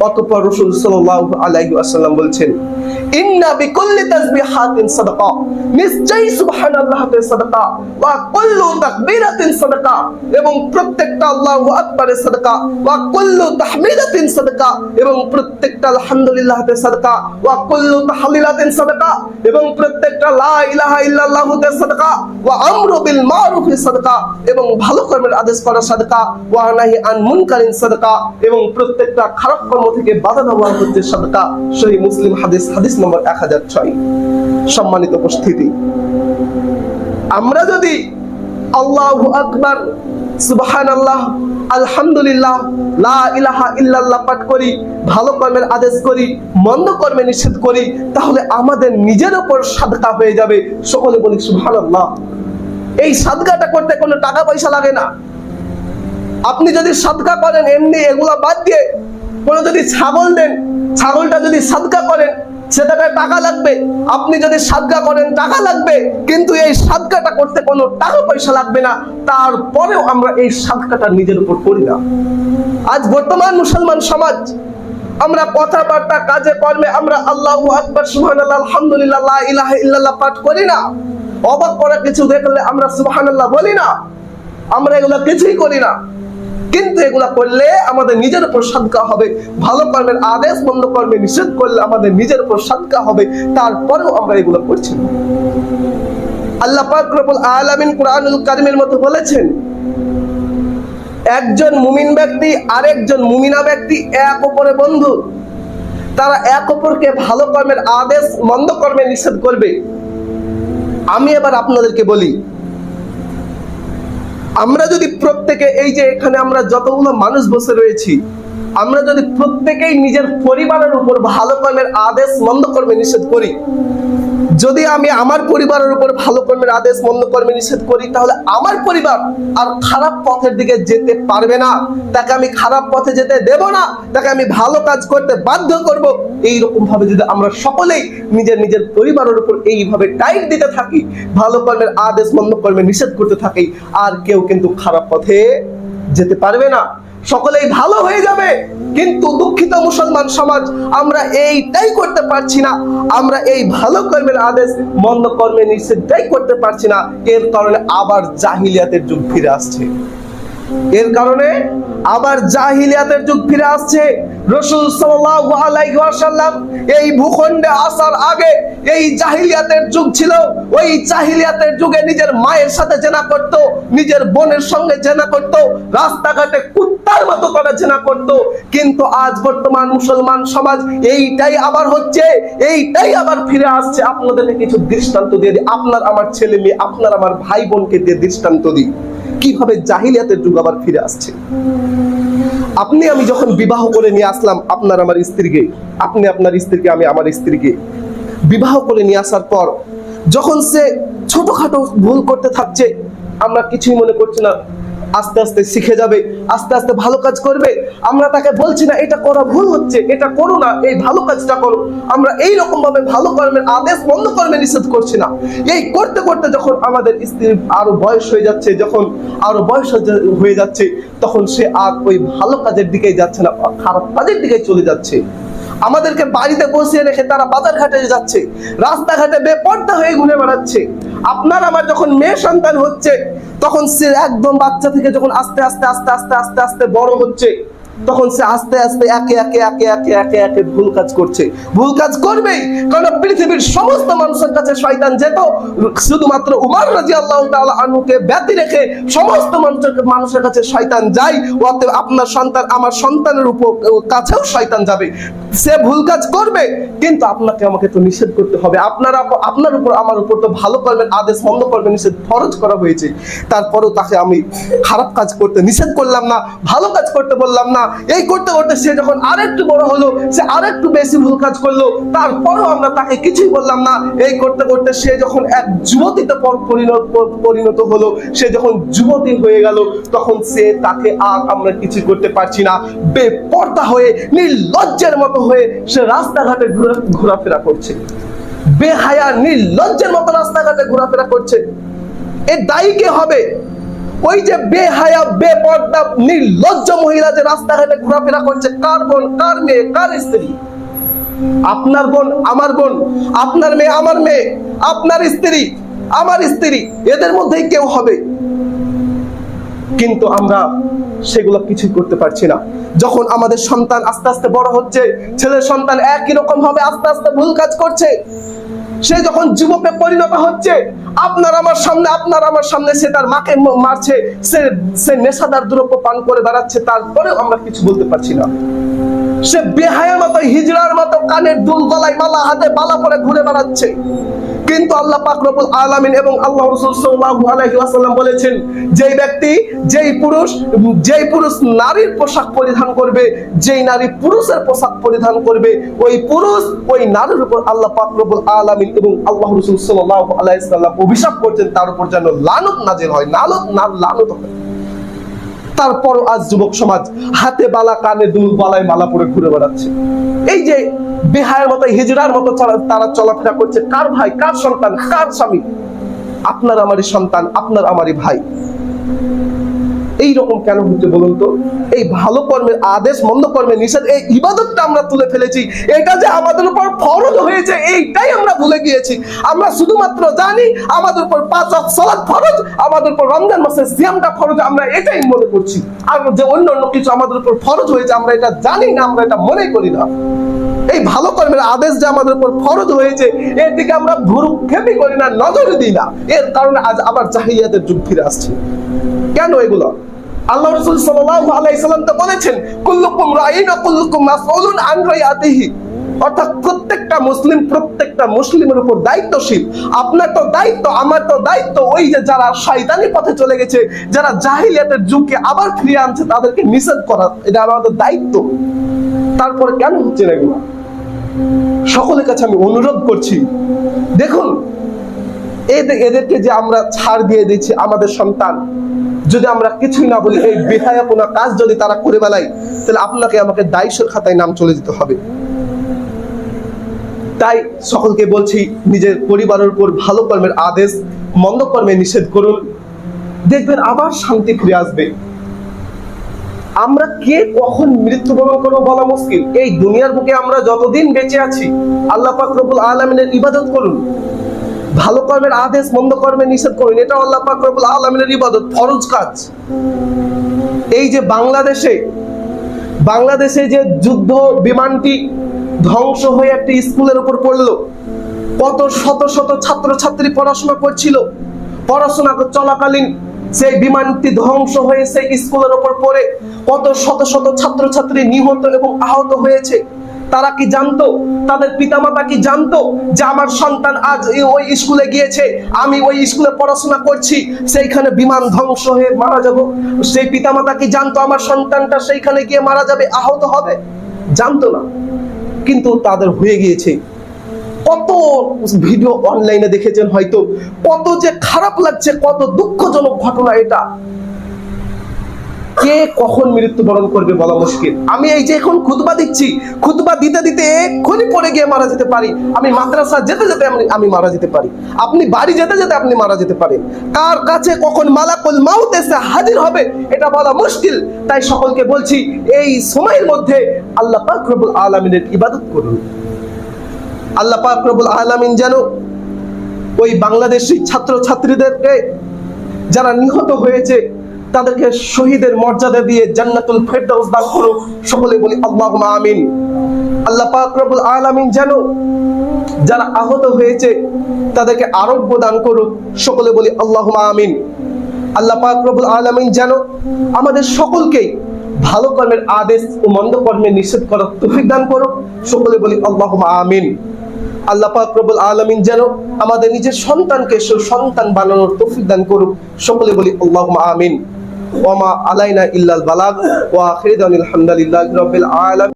অতঃপর রসুল সাল্লাল্লাহু আলাইহি আসাল্লাম বলছেন ইন্না বিকুল্লি তাসবিহাতিন সাদাকা। নিশ্চয়ই সুবহানাল্লাহতে সাদাকা। ওয়া কুল্লু তাকবীরাতিন সাদাকা। এবং প্রত্যেকটা আল্লাহু সাদাকা। ওয়া কুল্লু তাহমিদাতিন সাদাকা। এবং প্রত্যেকটা আলহামদুলিল্লাহতে সাদাকা। ওয়া কুল্লু তাহলিলাতিন সাদাকা। এবং প্রত্যেকটা লা ইলাহা ইল্লাল্লাহুতে সাদাকা। ওয়া আমরু বিল মারুফি সাদাকা। এবং ভালো কর্মের আদেশ করা সাদাকা। ওয়া নাহি আন মুনকারিন সাদাকা। এবং প্রত্যেকটা খারাপ কর্ম থেকে বাধা দেওয়া হচ্ছে সাদাকা। সহি মুসলিম হাদিস হাদিস নম্বর এক হাজার ছয়, সম্মানিত উপস্থিতি। আমরা যদি আল্লাহু সুবহান আল্লাহ আলহামদুলিল্লাহ, লা ইলাহা ইল্লাল্লাহ পাঠ করি, ভালো কর্মের আদেশ করি, মন্দ কর্মে নিষেধ করি, তাহলে আমাদের নিজের উপর সাদকা হয়ে যাবে। সকলে বলি, সুবহানাল্লাহ। এই সাদকাটা করতে কোনো টাকা পয়সা লাগে না। আপনি যদি সাদকা করেন, এমনি এগুলা বাদ দিয়ে কোনো যদি ছাগল দেন, ছাগলটা যদি সাদকা করেন সেটাতে টাকা লাগবে। আপনি যদি সাদকা করেন, টাকা লাগবে। কিন্তু এই সাদকাটা করতে কোনো টাকা পয়সা লাগবে না। তারপরেও আমরা এই সাদকাটা নিজের উপর করি না। আজ বর্তমান মুসলমান সমাজ, আমরা কথাবার্তা, কাজে, কর্মে আমরা আল্লাহ আকবর, সুবহানাল্লাহ, আলহামদুলিল্লাহ, লা ইলাহা ইল্লাল্লাহ পাঠ করি না। অবাক করা কিছু দেখলে আমরা সুবহানাল্লাহ বলি না। আমরা এগুলো কিছুই করি না। কিন্তু এগুলা করলে আমাদের নিজের উপর সাদকা হবে। ভালো কর্মের আদেশ বন্ধ কর্মে নিষেধ করলে আমাদের নিজের উপর সাদকা হবে। তারপরেও আমরা এগুলো করছি না। আল্লাহ পাক রব্বুল আলামিন কোরআনুল কারিমের মধ্যে বলেছেন, একজন মুমিন ব্যক্তি আরেকজন মুমিনা ব্যক্তি এক অপরে বন্ধু। তারা এক অপরকে ভালো কর্মের আদেশ, মন্দ কর্মে নিষেধ করবে। আমি এবার আপনাদেরকে বলি আমরা যদি প্রত্যেকে এই যে এখানে আমরা যতগুলো মানুষ বসে রয়েছি, আমরা যদি প্রত্যেকেই নিজের পরিবারের উপর ভালো কর্মের আদেশ, মন্দ কর্মে নিষেধ করি যদি আমি আমার পরিবারের উপর ভালো কর্মের আদেশ, মন্দ কর্মে নিষেধ করি, তাহলে আমার পরিবার আর খারাপ পথের দিকে যেতে পারবে না। তাকে আমি খারাপ পথে যেতে দেব না। তাকে আমি ভালো কাজ করতে বাধ্য করব। এই রকম ভাবে যদি আমরা সকলেই নিজের নিজের পরিবারের উপর এইভাবে টাইট দিতে থাকি, ভালো কর্মের আদেশ, মন্দ কর্মে নিষেধ করতে থাকি, আর কেউ কিন্তু খারাপ পথে যেতে পারবে না। সকলেই ভালো হয়ে যাবে। কিন্তু দুঃখিত মুসলমান সমাজ, আমরা এইটাই করতে পারছি না। আমরা এই ভালো কর্মের আদেশ, মন্দ কর্মে নিষেধটাই করতে পারছি না। এর কারণে আবার জাহিলিয়াতের যুগ ফিরে আসছে। এর কারণে আবার জাহিলিয়াতের যুগ ফিরে আসছে। রসুল ওয়াসাল্লাম এই ভূখণ্ডে আসার আগে এই জাহিলিয়াতের যুগ ছিল। ওই জাহিলিয়াতের যুগে নিজের মায়ের সাথে জেনা করত, নিজের বোনের সঙ্গে জেনা করত, রাস্তাঘাটে কুত্তার মতো করে জেনা করত। কিন্তু আজ বর্তমান মুসলমান সমাজ এইটাই আবার হচ্ছে, এইটাই আবার ফিরে আসছে। আপনাদেরকে কিছু দৃষ্টান্ত দিয়ে দিই। আপনার আমার ছেলে মেয়ে, আপনার আমার ভাই বোনকে দিয়ে দৃষ্টান্ত দিই। কীভাবে জাহিলিয়াতের যুগ আবার ফিরে আসছে? আপনি আমি যখন বিবাহ করে নিয়ে আসলাম আপনার আমার স্ত্রীকে, আপনি আপনার স্ত্রীকে, আমি আমার স্ত্রীকে বিবাহ করে নিয়ে আসার পর, যখন সে ছোটখাটো ভুল করতে থাকছে, আমরা কিছুই মনে করছি না। আস্তে আস্তে শিখে যাবে, আস্তে আস্তে ভালো কাজ করবে। আমরা তাকে বলছি না, এটা করা ভুল হচ্ছে, এটা করো না, এই ভালো কাজটা করো। আমরা এই রকম ভাবে ভালো কর্মের আদেশ, বন্ধ কর্মে নিষেধ করছি না। এই করতে করতে যখন আমাদের স্ত্রী আরও বয়স হয়ে যাচ্ছে, যখন আরও বয়স হয়ে- যাচ্ছে, তখন সে আর ওই ভালো কাজের দিকেই যাচ্ছে না, খারাপ কাজের দিকে চলে যাচ্ছে। আমাদেরকে বাড়িতে বসিয়ে রেখে তারা বাজার ঘাটে যাচ্ছে, রাস্তাঘাটে বেপর্দা হয়ে ঘুরে বেড়াচ্ছে। আপনার, আমার যখন মেয়ে সন্তান হচ্ছে তখন সে একদম বাচ্চা থেকে যখন আস্তে আস্তে আস্তে আস্তে আস্তে আস্তে বড় হচ্ছে তখন সে আস্তে আস্তে একে একে একে একে একে একে ভুল কাজ করছে। ভুল কাজ করবেই কারণ পৃথিবীর সমস্ত মানুষের কাছে শয়তান যেত, শুধুমাত্র উমার রাজি আল্লাহ তাআলা আনুকে ব্যতি রেখে সমস্ত মানুষের মানুষের কাছে শয়তান যায়, অতএব আপনার সন্তান আমার সন্তানের উপর কাছেও শয়তান যাবে। সে ভুল কাজ করবে, কিন্তু আপনাকে আমাকে তো নিষেধ করতে হবে। আপনারা আপনার উপর, আমার উপর তো ভালো করবেন, আদেশ বন্ধ করবেন, নিষেধ ফরজ করা হয়েছে। তারপরেও তাকে আমি খারাপ কাজ করতে নিষেধ করলাম না, ভালো কাজ করতে বললাম না এই করতে করতে সে যখন আরেকটু বড় হলো, সে আরেকটু বেশি ভুল কাজ করল, তারপরেও আমরা তাকে কিছুই বললাম না। এই করতে করতে সে যখন এক যুবতীতে পরিণত পরিণত হলো, সে যখন যুবতী হয়ে গেল, তখন সে তাকে আর আমরা কিছু করতে পারছি না। বেপর্দা হয়ে, নির্লজ্জের মতো হয়ে সে রাস্তাঘাটে ঘোরাফেরা করছে। বেহায়া, নির্লজ্জের মতো রাস্তাঘাটে ঘোরাফেরা করছে। এর দায়ী কে হবে? ওই যে বেহায়া, বেপর্দা, নির্লজ্জ মহিলা যে রাস্তাঘাটে ঘোরাফেরা করছে, কার বোন, কার মেয়ে, কার স্ত্রী? আপনার বোন, আমার বোন, আপনার মেয়ে, আমার মেয়ে, আপনার স্ত্রী, আমার স্ত্রী, এদের মধ্যেই কেউ হবে। কিন্তু আমরা সেগুলো কিছুই করতে পারছি না। যখন আমাদের সন্তান আস্তে আস্তে বড় হচ্ছে, ছেলের সন্তান একই রকম ভাবে আস্তে আস্তে ভুল কাজ করছে সে যখন যুবকে পরিণত হচ্ছে, আপনার আমার সামনে, আপনার আমার সামনে সে তার মাকে মারছে, সে সে নেশাদার দ্রব্য পান করে বেড়াচ্ছে, তারপরেও আমরা কিছু বলতে পারছি না। সে বেহায়ের মতো, হিজড়ার মতো, কানের দুল গলায় মালা হাতে বালা পরে ঘুরে বেড়াচ্ছে। কিন্তু আল্লাহ পাক রব্বুল আলামিন এবং আল্লাহ রাসূল সাল্লাল্লাহু আলাইহি ওয়াসাল্লাম বলেছেন, যেই ব্যক্তি, যেই পুরুষ যেই পুরুষ নারীর পোশাক পরিধান করবে, যেই নারী পুরুষের পোশাক পরিধান করবে, ওই পুরুষ, ওই নারীর উপর আল্লাহ পাক রব্বুল আলামিন এবং আল্লাহ রাসূল সাল্লাল্লাহু আলাইহি সাল্লাম অভিশাপ করছেন, তার উপর যেন লানত নাজিল হয় নালত না, লানত হয়। তারপর আজ যুবক সমাজ হাতে বালা কানে দুল বালায় মালা পরে ঘুরে বেড়াচ্ছে। এই যে বিহারের মতো, হিজড়ার মতো তারা চলাফেরা করছে। কার ভাই? কার সন্তান? কার স্বামী? আপনার আমারই সন্তান, আপনার আমারই ভাই। এই রকম কেন হচ্ছে বলুন তো? এই ভালো কর্মের আদেশ, মন্দ কর্মের নিষেধ, এই ইবাদতটা আমরা তুলে ফেলেছি। এটা যে আমাদের উপর ফরজ হয়েছে, এইটাই আমরা ভুলে গিয়েছি। আমরা শুধুমাত্র জানি আমাদের উপর পাঁচ সালাত ফরজ, আমাদের উপর রমজান মাসে সিয়ামটা ফরজ, আমরা এটাই মনে করছি। আর যে অন্য অন্য কিছু আমাদের উপর ফরজ হয়েছে, আমরা এটা জানি না, আমরা এটা মনে করি না। এই ভালো কর্মের আদেশ যে আমাদের উপর ফরজ হয়েছে, এর দিকে আমরা ভুরুক্ষেপই করি না নজর দিই না। এর কারণে আজ আবার জাহিয়াতের যুগ ফিরে আসছে। কেন এগুলো? আল্লাহ রাসূল তো বলেছেন, কুল্লুকুম রাইন কুল্লুকুম মাসউলুন অর্থাৎ প্রত্যেকটা মুসলিম প্রত্যেকটা মুসলিমের উপর দায়িত্বশীল। আপনার তো দায়িত্ব, আমার তো দায়িত্ব। ওই যে যারা শয়তানি পথে চলে গেছে, যারা জাহিলিয়াতের যুগকে আবার ফিরিয়ে আনছে, তাদেরকে নিষেধ করা, এটা আমাদের দায়িত্ব। তারপরে কেন হচ্ছে না এগুলো? সকলের কাছে আমি অনুরোধ করছি। দেখুন এদেরকে যে আমরা ছাড় দিয়ে দিচ্ছি আমাদের সন্তান, যদি আমরা কিছুই না বলি, এই বেহায়াপনা কাজ যদি তারা করে বেলায় তাহলে আপনাকে আমাকে দায়িত্বের খাতায় নাম চলে যেতে হবে। তাই সকলকে বলছি, নিজের পরিবারের উপর ভালো কর্মের আদেশ, মন্দ কর্মে নিষেধ করুন। দেখবেন আবার শান্তি ফিরে আসবে। আমরা কে কখন মৃত্যুবরণ করব বলা মুশকিল। এই দুনিয়ার বুকে আমরা যতদিন বেঁচে আছি, আল্লাহ পাক আলামিনের ইবাদত করুন। ভালো কর্মের আদেশ, মন্দ কর্মে নিষেধ করুন এটা আল্লাহ পাক আলামিনের ইবাদত, ফরজ কাজ। এই যে বাংলাদেশে বাংলাদেশে যে যুদ্ধ বিমানটি ধ্বংস হয়ে একটি স্কুলের উপর পড়ল, কত শত শত ছাত্র ছাত্রী পড়াশোনা করছিল, পড়াশোনা চলাকালীন সেই বিমানটি ধ্বংস হয়ে সেই স্কুলের ওপর পড়ে কত শত শত ছাত্র ছাত্রী নিহত এবং আহত হয়েছে। তারা কি জানতো? তাদের পিতামাতা কি জানতো যে আমার সন্তান আজ ওই স্কুলে গিয়েছে, আমি ওই স্কুলে পড়াশোনা করছি, সেইখানে বিমান ধ্বংস হয়ে মারা যাব? সেই পিতামাতা কি জানতো আমার সন্তানটা সেইখানে গিয়ে মারা যাবে, আহত হবে? জানতো না। কিন্তু তাদের হয়ে গিয়েছে কত ভিডিও অনলাইনে দেখেছেন হয়তো, কত যে খারাপ লাগছে, কত দুঃখজনক ঘটনা এটা। কে কখন মৃত্যুবরণ করবে বলা মুশকিল। আমি এই যে এখন খুতবা দিচ্ছি, খুতবা দিতে দিতে এক্ষুনি পড়ে গিয়ে মারা যেতে পারি। আমি মাদ্রাসা যেতে যেতে আমি আমি মারা যেতে পারি। আপনি বাড়ি যেতে যেতে আপনি মারা যেতে পারেন। কার কাছে কখন মালাকুল মাউত এসে হাজির হবে, এটা বলা মুশকিল। তাই সকলকে বলছি, এই সময়ের মধ্যে আল্লাহ পাক রব্বুল আলামিনের ইবাদত করুন। আল্লাহ পাক রব্বুল আলামিন যেন ওই বাংলাদেশি ছাত্র ছাত্রীদেরকে যারা নিহত হয়েছে, তাদেরকে শহীদের মর্যাদা দিয়ে জান্নাতুল ফেরদাউস দান করুক। সকলে বলি আল্লাহুম্মা আমিন। আল্লাহ পাক রব্বুল আলামিন যেন যারা আহত হয়েছে, তাদেরকে আরোগ্য দান করুক। সকলে বলি আল্লাহুম্মা আমিন। আল্লাহ পাক রব্বুল আলামিন যেন আমাদের সকলকেই ভালো কর্মের আদেশ ও মন্দ কর্মের নিষেধ করার তৌফিক দান করুক। সকলে বলি আল্লাহুম্মা আমিন। আল্লাহ পাক রব্বুল আলামিন যেন আমাদের নিজের সন্তানকে সন্তান বানানোর তৌফিক দান করুক। সকলে বলি আল্লাহ আমিন। ওয়ামা আলাইনা ইল্লাল বালাগ। ওয়া আখিরু আলহামদুলিল্লাহ রবিল আলামিন।